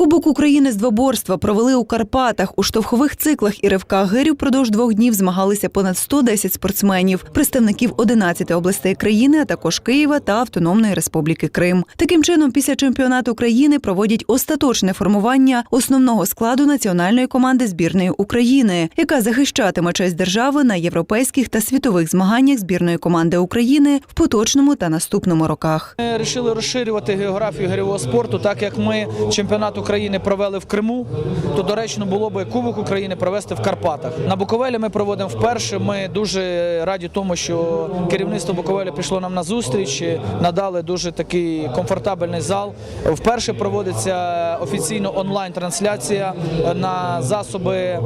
Кубок України з двоборства провели у Карпатах. У штовхових циклах і ривках гирів впродовж двох днів змагалися понад 110 спортсменів, представників 11 областей країни, а також Києва та Автономної Республіки Крим. Таким чином, після чемпіонату країни проводять остаточне формування основного складу національної команди збірної України, яка захищатиме честь держави на європейських та світових змаганнях збірної команди України в поточному та наступному роках. Ми вирішили розширювати географію гирьового спорту, так як ми чемпіонат України провели в Криму, то доречно було би Кубок України провести в Карпатах. На Буковелі ми проводимо вперше. Ми дуже раді тому, що керівництво Буковеля пішло нам на зустріч, надали дуже такий комфортабельний зал. Вперше проводиться офіційно онлайн-трансляція на засоби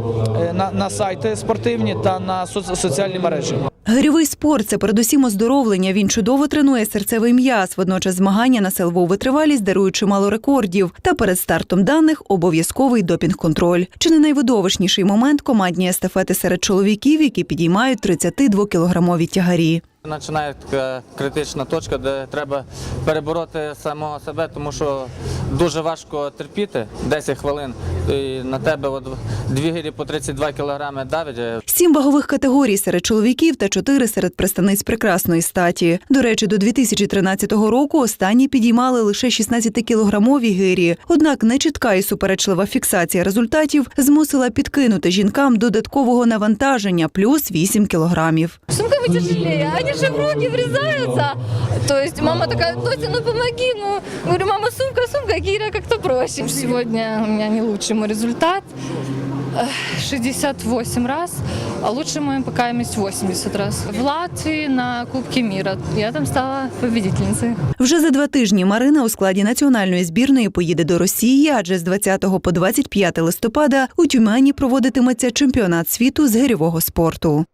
на, на сайти спортивні та на соц- соціальні мережі. Гирьовий спорт це передусім оздоровлення. Він чудово тренує серцевий м'яз. Водночас змагання на силову витривалість дарують чимало рекордів. Та перед стартом даних обов'язковий допінг-контроль. Чи не найвидовищніший момент командні естафети серед чоловіків, які підіймають 32-кілограмові тягарі. Починає така критична точка, де треба перебороти самого себе, тому що дуже важко терпіти 10 хвилин. І на тебе от дві гирі по 32 кілограми давить. Сім вагових категорій серед чоловіків та чотири серед представниць прекрасної статі. До речі, до 2013 року останні підіймали лише 16-кілограмові гирі. Однак нечітка і суперечлива фіксація результатів змусила підкинути жінкам додаткового навантаження плюс 8 кілограмів. Сумка вы тяжелее, они же в руки врезаются. То есть мама такая, Тося, ну помоги. Ну, говорю, мама, сумка, сумка, Кира как-то проще. Сегодня у меня не лучший мой результат. Эх, 68 раз, а лучше мой пока есть 80 раз. В Латвии на Кубке мира я там стала победительницей. Вже за два тижні Марина у складі національної збірної поїде до Росії, адже з 20 по 25 листопада у Тюмені проводитиметься чемпіонат світу з гирьового спорту.